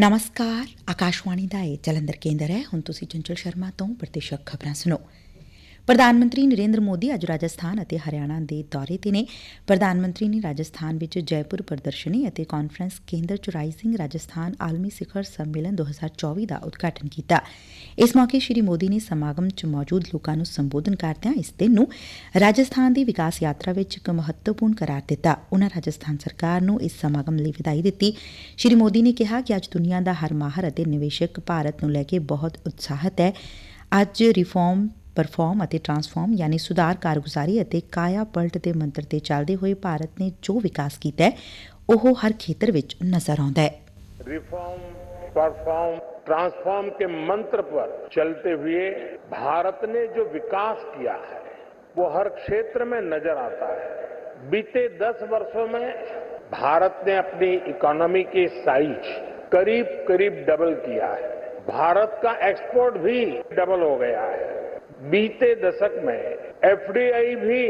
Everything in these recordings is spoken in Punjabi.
ਨਮਸਕਾਰ ਆਕਾਸ਼ਵਾਣੀ ਦਾ ਇਹ ਜਲੰਧਰ ਕੇਂਦਰ ਹੈ ਹੁਣ ਤੁਸੀਂ ਚੰਚਲ ਸ਼ਰਮਾ ਤੋਂ ਪ੍ਰਤੀਸ਼ਕ ਖਬਰਾਂ ਸੁਣੋ ਪ੍ਰਧਾਨ ਮੰਤਰੀ ਨਰੇਂਦਰ ਮੋਦੀ ਅੱਜ ਰਾਜਸਬਾਨ ਅਤੇ ਹਰਿਆਣਾ ਦੇ ਦੌਰੇ ਤੇ ਨੇ। ਪ੍ਰਧਾਨ ਮੰਤਰੀ ਨੇ ਰਾਜਸਬਾਨ ਵਿੱਚ ਜੈਪੁਰ ਪ੍ਰਦਰਸ਼ਨੀ ਅਤੇ ਕਾਨਫਰੰਸ ਕੇਂਦਰ ਚ ਰਾਈਜ਼ਿੰਗ ਰਾਜਸਬਾਨ ਆਲਮੀ ਸਿਖਰ ਸੰਮੇਲਨ 2024 ਦਾ ਉਦਘਾਟਨ ਕੀਤਾ। ਇਸ ਮੌਕੇ ਸ੍ਰੀ ਮੋਦੀ ਨੇ ਸਮਾਗਮ ਚ ਮੌਜੂਦ ਲੋਕਾਂ ਨੂੰ ਸੰਬੋਧਨ ਕਰਦਿਆਂ ਇਸ ਦਿਨ ਨੂੰ ਰਾਜਸਥਾਨ ਦੀ ਵਿਕਾਸ ਯਾਤਰਾ ਵਿੱਚ ਇੱਕ ਮਹੱਤਵਪੂਰਨ ਕਰਾਰ ਦਿੱਤਾ। ਉਨਾਂ ਰਾਜਸਥਾਨ ਸਰਕਾਰ ਨੂੰ ਇਸ ਸਮਾਗਮ ਲਈ ਵਧਾਈ ਦਿੱਤੀ। ਸ੍ਰੀ ਮੋਦੀ ਨੇ ਕਿਹਾ ਕਿ ਅੱਜ ਦੁਨੀਆ ਦਾ ਹਰ ਮਾਹਰ ਅਤੇ ਨਿਵੇਸ਼ਕ ਭਾਰਤ ਨੂੰ ਲੈ ਕੇ ਬਹੁਤ ਉਤਸ਼ਾਹਿਤ ਹੈ। ਅੱਜ ਰਿਫਾਰਮ ਪਰਫਾਰਮ ਅਤੇ ਟਰਾਂਸਫਾਰਮ ਯਾਨੀ ਸੁਧਾਰ ਕਾਰਗੁਜ਼ਾਰੀ ਅਤੇ ਕਾਇਆ ਪਲਟ ਦੇ ਮੰਤਰ ਤੇ ਚੱਲਦੇ ਹੋਏ ਭਾਰਤ ਨੇ ਜੋ ਵਿਕਾਸ ਕੀਤਾ ਹੈ ਉਹ ਹਰ ਖੇਤਰ ਵਿੱਚ ਨਜ਼ਰ ਆਉਂਦਾ ਹੈ रिफॉर्म परफॉर्म ट्रांसफॉर्म के मंत्र पर चलते हुए भारत ने जो विकास किया है वो हर क्षेत्र में नजर आता है बीते दस वर्षों में भारत ने अपनी इकोनॉमी की साइज करीब करीब डबल किया है भारत का एक्सपोर्ट भी डबल हो गया है बीते दशक में एफडीआई भी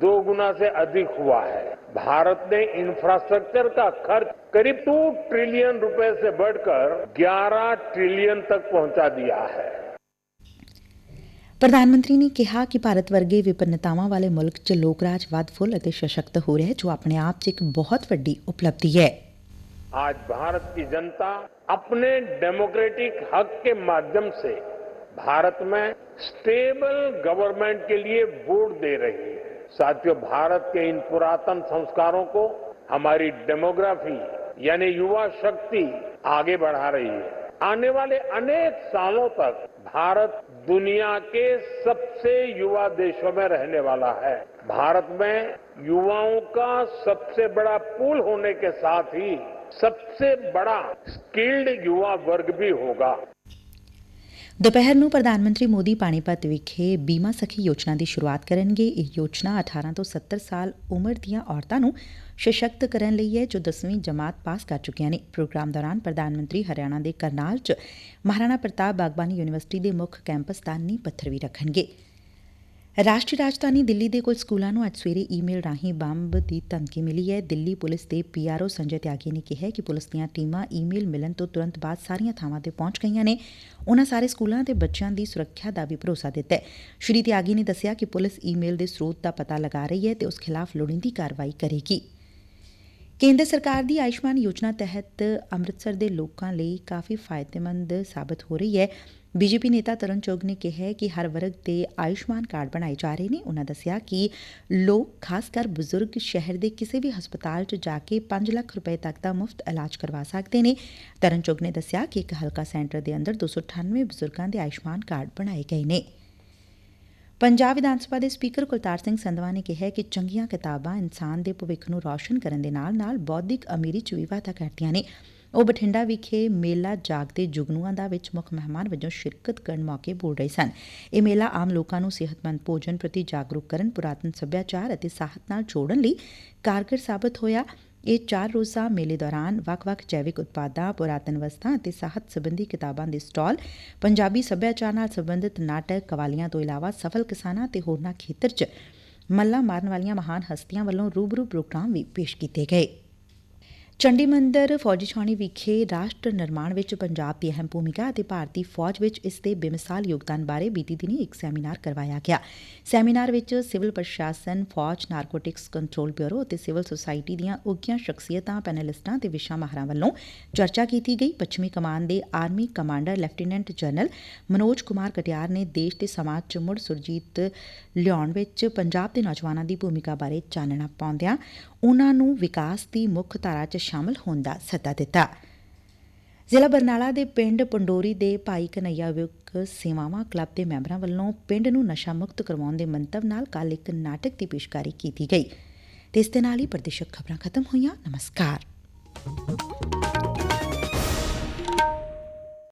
दो गुना से अधिक हुआ है भारत ने इंफ्रास्ट्रक्चर का खर्च करीब टू ट्रिलियन रुपए से बढ़कर 11 ट्रिलियन तक पहुंचा दिया है ਪ੍ਰਧਾਨ ਮੰਤਰੀ ਨੇ ਕਿਹਾ ਕਿ ਭਾਰਤ ਵਰਗੇ ਵਿਭਿੰਨਤਾਵਾਂ ਵਾਲੇ ਮੁਲਕ 'ਚ ਲੋਕ ਰਾਜ ਵੱਧ ਫੁੱਲ ਅਤੇ ਸਸ਼ਕਤ ਹੋ ਰਿਹਾ ਹੈ ਜੋ ਆਪਣੇ ਆਪ 'ਚ ਇੱਕ ਬਹੁਤ ਵੱਡੀ ਉਪਲਬਧੀ ਹੈ आज भारत की जनता अपने डेमोक्रेटिक हक के माध्यम से भारत में स्टेबल गवर्नमेंट के लिए वोट दे रही है। साथियों, भारत के इन पुरातन संस्कारों को हमारी डेमोग्राफी यानी युवा शक्ति आगे बढ़ा रही है। आने वाले अनेक सालों तक भारत दुनिया के सबसे युवा देशों में रहने वाला है। भारत में युवाओं का सबसे बड़ा पुल होने के साथ ही सबसे बड़ा स्किल्ड युवा वर्ग भी होगा। ਦੁਪਹਿਰ ਨੂੰ ਪ੍ਰਧਾਨ ਮੰਤਰੀ ਮੋਦੀ ਪਾਣੀਪਤ ਵਿਖੇ ਬੀਮਾ ਸਖੀ ਯੋਜਨਾ ਦੀ ਸ਼ੁਰੂਆਤ ਕਰਨਗੇ। ਇਹ ਯੋਜਨਾ 18 ਤੋਂ 70 ਸਾਲ ਉਮਰ ਦੀਆਂ ਔਰਤਾਂ ਨੂੰ ਸਸ਼ਕਤ ਕਰਨ ਲਈ ਹੈ, ਜੋ 10ਵੀਂ ਜਮਾਤ ਪਾਸ ਕਰ ਚੁੱਕੀਆਂ ਨੇ। ਪ੍ਰੋਗਰਾਮ ਦੌਰਾਨ ਪ੍ਰਧਾਨ ਮੰਤਰੀ ਹਰਿਆਣਾ ਦੇ ਕਰਨਾਲ 'ਚ ਮਹਾਰਾਣਾ ਪ੍ਰਤਾਪ ਬਾਗਬਾਨੀ ਯੂਨੀਵਰਸਿਟੀ ਦੇ ਮੁੱਖ ਕੈਂਪਸ ਦਾ ਨੀਂਹ ਪੱਥਰ ਵੀ ਰੱਖਣਗੇ। ਰਾਸ਼ਟਰੀ ਰਾਜਧਾਨੀ ਦਿੱਲੀ ਦੇ ਕੁਝ ਸਕੂਲਾਂ ਨੂੰ ਅੱਜ ਸਵੇਰੇ ਈਮੇਲ ਰਾਹੀਂ ਬੰਬ ਦੀ ਧਮਕੀ ਮਿਲੀ ਹੈ। ਦਿੱਲੀ ਪੁਲਿਸ ਦੇ ਪੀਆਰਓ ਸੰਜੇ ਤਿਆਗੀ ਨੇ ਕਿਹਾ ਕਿ ਪੁਲਿਸ ਦੀਆਂ ਟੀਮਾਂ ਈਮੇਲ ਮਿਲਣ ਤੋਂ ਤੁਰੰਤ ਬਾਅਦ ਸਾਰੀਆਂ ਥਾਵਾਂ ਤੇ ਪਹੁੰਚ ਗਈਆਂ ਨੇ। ਉਨ੍ਹਾਂ ਸਾਰੇ ਸਕੂਲਾਂ ਤੇ ਬੱਚਿਆਂ ਦੀ ਸੁਰੱਖਿਆ ਦਾ ਵੀ ਭਰੋਸਾ ਦਿੱਤਾ ਹੈ। ਸ਼੍ਰੀ ਤਿਆਗੀ ਨੇ ਦੱਸਿਆ ਕਿ ਪੁਲਿਸ ਈਮੇਲ ਦੇ ਸਰੋਤ ਦਾ ਪਤਾ ਲਗਾ ਰਹੀ ਹੈ ਤੇ ਉਸ ਖਿਲਾਫ ਲੋੜੀਂਦੀ ਕਾਰਵਾਈ ਕਰੇਗੀ। ਕੇਂਦਰ ਸਰਕਾਰ ਦੀ ਆਯੁਸ਼ਮਾਨ ਯੋਜਨਾ ਤਹਿਤ ਅੰਮ੍ਰਿਤਸਰ ਦੇ ਲੋਕਾਂ ਲਈ ਕਾਫੀ ਫਾਇਦੇਮੰਦ ਸਾਬਤ ਹੋ ਰਹੀ ਹੈ। ਬੀਜੇਪੀ ਨੇਤਾ ਤਰਨ ਚੁੱਗ ਨੇ ਕਿਹੈ ਕਿ ਹਰ ਵਰਗ ਦੇ ਆਯੁਸ਼ਮਾਨ ਕਾਰਡ ਬਣਾਏ ਜਾ ਰਹੇ ਨੇ। ਉਨਾਂ ਦੱਸਿਆ ਕਿ ਲੋਕ, ਖਾਸ ਕਰ ਬਜ਼ੁਰਗ ਸ਼ਹਿਰ ਦੇ ਕਿਸੇ ਵੀ ਹਸਪਤਾਲ 'ਚ ਜਾ ਕੇ 5 ਲੱਖ ਰੁਪਏ ਤੱਕ ਦਾ ਮੁਫਤ ਇਲਾਜ ਕਰਵਾ ਸਕਦੇ ਨੇ। ਤਰਨ ਚੁੱਗ ਨੇ ਦੱਸਿਆ ਕਿ ਇੱਕ ਹਲਕਾ ਸੈਂਟਰ ਦੇ ਅੰਦਰ 298 ਬਜ਼ੁਰਗਾਂ ਦੇ ਆਯੁਸ਼ਮਾਨ ਕਾਰਡ ਬਣਾਏ ਗਏ ਨੇ। ਪੰਜਾਬ ਵਿਧਾਨ ਸਭਾ ਦੇ ਸਪੀਕਰ ਕੁਲਤਾਰ ਸਿੰਘ ਸੰਧਵਾ ਨੇ ਕਿਹਾ ਕਿ ਚੰਗੀਆਂ ਕਿਤਾਬਾਂ ਇਨਸਾਨ ਦੇ ਭਵਿੱਖ ਨੂੰ ਰੌਸ਼ਨ ਕਰਨ ਦੇ ਨਾਲ-ਨਾਲ ਬੌਧਿਕ ਅਮੀਰੀ 'ਚ ਵੀ ਵਾਧਾ ਕਰਦੀਆਂ ਨੇ। ਉਹ ਬਠਿੰਡਾ ਵਿਖੇ ਮੇਲਾ ਜਾਗਦੇ ਜੁਗਨੂਆਂ ਦਾ ਵਿੱਚ ਮੁੱਖ ਮਹਿਮਾਨ ਵਜੋਂ ਸ਼ਿਰਕਤ ਕਰਨ ਮੌਕੇ ਬੋਲ ਰਹੇ ਸਨ। ਇਹ ਮੇਲਾ ਆਮ ਲੋਕਾਂ ਨੂੰ ਸਿਹਤਮੰਦ ਭੋਜਨ ਪ੍ਰਤੀ ਜਾਗਰੂਕ ਕਰਨ, ਪੁਰਾਤਨ ਸੱਭਿਆਚਾਰ ਅਤੇ ਸਾਹਿਤ ਨਾਲ ਜੋੜਨ ਲਈ ਕਾਰਗਰ ਸਾਬਤ ਹੋਇਆ। ਇਹ ਚਾਰ ਰੋਜ਼ਾ ਮੇਲੇ ਦੌਰਾਨ ਵੱਖ-ਵੱਖ ਜੈਵਿਕ ਉਤਪਾਦਾਂ, ਪੁਰਾਤਨ ਵਸਤਾਂ ਅਤੇ ਸਾਹਿਤ ਸੰਬੰਧੀ ਕਿਤਾਬਾਂ ਦੇ ਸਟਾਲ, ਪੰਜਾਬੀ ਸੱਭਿਆਚਾਰ ਨਾਲ ਸੰਬੰਧਿਤ ਨਾਟਕ, ਕਵਾਲੀਆਂ ਤੋਂ ਇਲਾਵਾ ਸਫਲ ਕਿਸਾਨਾਂ ਤੇ ਹੋਰਨਾਂ ਖੇਤਰ 'ਚ ਮੱਲਾ ਮਾਰਨ ਵਾਲੀਆਂ ਮਹਾਨ ਹਸਤੀਆਂ ਵੱਲੋਂ ਰੂਬਰੂ ਪ੍ਰੋਗਰਾਮ ਵੀ ਪੇਸ਼ ਕੀਤੇ ਗਏ। ਚੰਡੀ ਮੰਦਰ ਫੌਜੀ ਛਾਉਣੀ ਵਿਖੇ ਰਾਸ਼ਟਰ ਨਿਰਮਾਣ ਵਿੱਚ ਪੰਜਾਬ ਦੀ ਅਹਿਮ ਭੂਮਿਕਾ ਅਤੇ ਭਾਰਤੀ ਫੌਜ ਵਿੱਚ ਇਸ ਦੇ ਬੇਮਿਸਾਲ ਯੋਗਦਾਨ ਬਾਰੇ ਬੀਤੀ ਦਿਨੀ ਇੱਕ ਸੈਮੀਨਾਰ ਕਰਵਾਇਆ ਗਿਆ। ਸੈਮੀਨਾਰ ਵਿੱਚ ਸਿਵਲ ਪ੍ਰਸ਼ਾਸਨ, ਫੌਜ, ਨਾਰਕੋਟਿਕਸ ਕੰਟਰੋਲ ਬਿਊਰੋ ਅਤੇ ਸਿਵਲ ਸੁਸਾਇਟੀ ਦੀਆਂ ਉੱਘੀਆਂ ਸ਼ਖਸੀਅਤਾਂ, ਪੈਨਲਿਸਟਾਂ ਤੇ ਵਿਸ਼ਾ ਮਾਹਰਾਂ ਵੱਲੋਂ ਚਰਚਾ ਕੀਤੀ ਗਈ। ਪੱਛਮੀ ਕਮਾਨ ਦੇ army commander lieutenant general Manoj Kumar Katiyar ਨੇ ਦੇਸ਼ ਤੇ ਸਮਾਜ 'ਚ ਮੁੜ ਸੁਰਜੀਤ ਲਿਆਉਣ ਵਿੱਚ ਪੰਜਾਬ ਦੇ ਨੌਜਵਾਨਾਂ ਦੀ ਭੂਮਿਕਾ ਬਾਰੇ ਚਾਨਣਾ ਪਾਉਂਦਿਆਂ ਉਨ੍ਹਾਂ ਨੂੰ ਵਿਕਾਸ ਦੀ ਮੁੱਖ ਧਾਰਾ 'ਚ ਸ਼ਾਮਲ ਹੋਣ ਦਾ ਸੱਦਾ ਦਿੱਤਾ। ਜ਼ਿਲ੍ਹਾ ਬਰਨਾਲਾ ਦੇ ਪਿੰਡ ਪੰਡੋਰੀ ਦੇ ਭਾਈ ਕਨਈਆ ਵਿਕ ਸੇਵਾਵਾਂ ਕਲੱਬ ਦੇ ਮੈਂਬਰਾਂ ਵੱਲੋਂ ਪਿੰਡ ਨੂੰ ਨਸ਼ਾ ਮੁਕਤ ਕਰਵਾਉਣ ਦੇ ਮੰਤਵ ਨਾਲ ਕੱਲ ਇੱਕ ਨਾਟਕ ਦੀ ਪੇਸ਼ਕਾਰੀ ਕੀਤੀ ਗਈ। ਤੇ ਇਸ ਦੇ ਨਾਲ ਹੀ ਪ੍ਰਦੇਸ਼ਕ ਖਬਰਾਂ ਖਤਮ ਹੋਈਆਂ। ਨਮਸਕਾਰ।